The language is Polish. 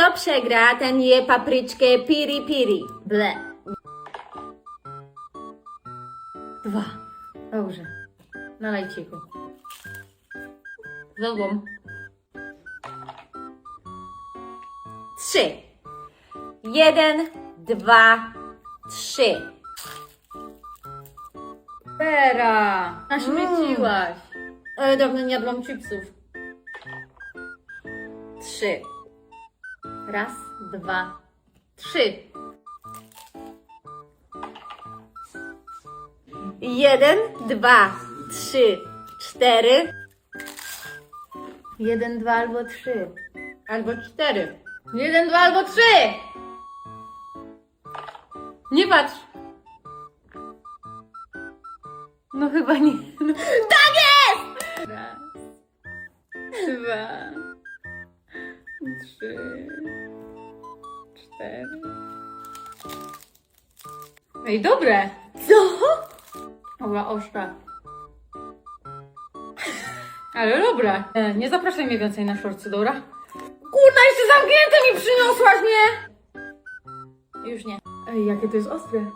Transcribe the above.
Kto przegra, ten je papryczkę piri piri. Ble. Dwa. Dobrze. Nalej ciku. Zobom. Trzy. Jeden, dwa, trzy. Vera! Naśmieciłaś. Ale dawno nie jadłam chipsów. Trzy. Raz, dwa, trzy. Jeden, dwa, trzy, cztery. Jeden, dwa albo trzy. Albo cztery. Jeden, dwa albo trzy. Nie patrz. No chyba nie. No. Tak jest! Raz, dwa, trzy, cztery. Ej, dobre! Co? Dobra, ostra. Ale dobre. E, Nie zapraszaj mnie więcej na szorcy, dobra? Kurna, jeszcze zamknięte mi przyniosłaś, nie? Już nie. Ej, jakie to jest ostre.